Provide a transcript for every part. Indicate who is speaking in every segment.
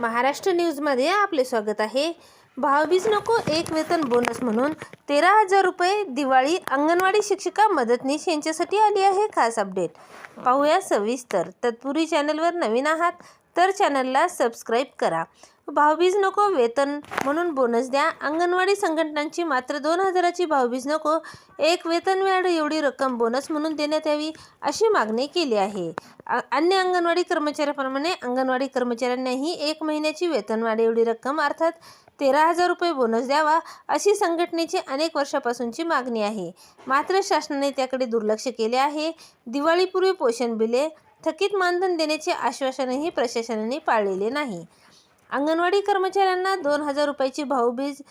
Speaker 1: महाराष्ट्र न्यूजमध्ये आपले स्वागत आहे. भावबीज नको एक वेतन बोनस म्हणून तेरा हजार रुपये दिवाळी अंगणवाडी शिक्षिका मदतनीस यांच्यासाठी आली आहे खास अपडेट पाहूया सविस्तर. तत्पूर्वी चॅनलवर नवीन आहात तर चॅनलला सबस्क्राईब करा. भावबीज नको वेतन म्हणून बोनस द्या. अंगणवाडी संघटनांची मात्र दोन हजाराची भावबीज नको. एक वेतन वाढ एवढी रक्कम बोनस म्हणून देण्यात यावी अशी मागणी केली आहे. अन्य अंगणवाडी कर्मचाऱ्याप्रमाणे अंगणवाडी कर्मचाऱ्यांनाही एक महिन्याची वेतनवाढ एवढी रक्कम अर्थात तेरा हजार रुपये बोनस द्यावा अशी संघटनेची अनेक वर्षापासूनची मागणी आहे. मात्र शासनाने त्याकडे दुर्लक्ष केले आहे. दिवाळीपूर्वी पोषण बिले थकीत मानधन देण्याचे आश्वासनही प्रशासनाने पाळलेले नाही. अंगणवाडी कर्मचाऱ्यांना दोन हजार रुपयाची भाऊबीज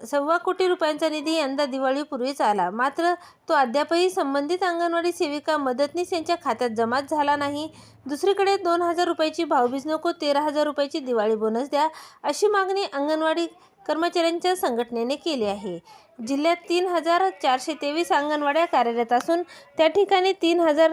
Speaker 1: सव्वा कोटी रुपयांचा निधी यंदा दिवाळीपूर्वीच आला. मात्र तो अद्यापही संबंधित अंगणवाडी सेविका मदतनीस यांच्या खात्यात जमाच झाला नाही. दुसरीकडे दोन हजार रुपयाची भाऊबीज नको तेरा हजार रुपयाची दिवाळी बोनस द्या अशी मागणी अंगणवाडी कर्मचाऱ्यांच्या संघटनेने केली आहे. जिल्ह्यात तीन हजार चारशे तेवीस अंगणवाड्या कार्यरत असून त्या ठिकाणी तीन हजार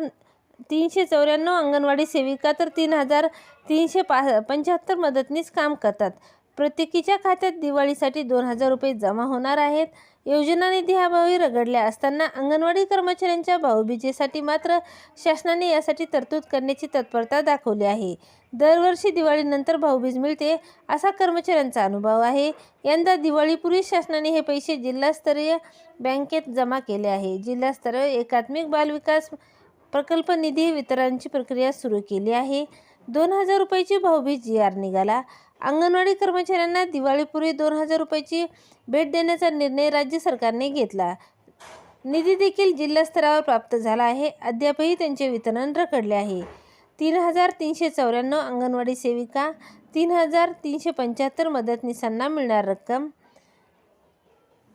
Speaker 1: तीनशे चौऱ्याण्णव अंगणवाडी सेविका तर तीन हजार तीनशे पा पंच्याहत्तर मदतनीस काम करतात. प्रत्येकीच्या खात्यात दिवाळीसाठी दोन हजार रुपये जमा होणार आहेत. योजना निधी अभावी रगडल्या असताना अंगणवाडी कर्मचाऱ्यांच्या भाऊबीजेसाठी मात्र शासनाने यासाठी तरतूद करण्याची तत्परता दाखवली आहे. दरवर्षी दिवाळीनंतर भाऊबीज मिळते असा कर्मचाऱ्यांचा अनुभव आहे. यंदा दिवाळीपूर्वी शासनाने हे पैसे जिल्हास्तरीय बँकेत जमा केले आहे. जिल्हास्तरीय एकात्मिक बालविकास प्रकल्प निधी वितरणाची प्रक्रिया सुरू केली आहे. दोन हजार रुपयाची भाऊबीज जी आर निघाला. अंगणवाडी कर्मचाऱ्यांना दिवाळीपूर्वी दोन हजार रुपयाची भेट देण्याचा निर्णय राज्य सरकारने घेतला. निधी देखील जिल्हास्तरावर प्राप्त झाला आहे. अद्यापही त्यांचे वितरण रखडले आहे. तीन हजार तीनशे चौऱ्याण्णव अंगणवाडी सेविका तीन हजार तीनशे पंच्याहत्तर मदतनीसांना मिळणार रक्कम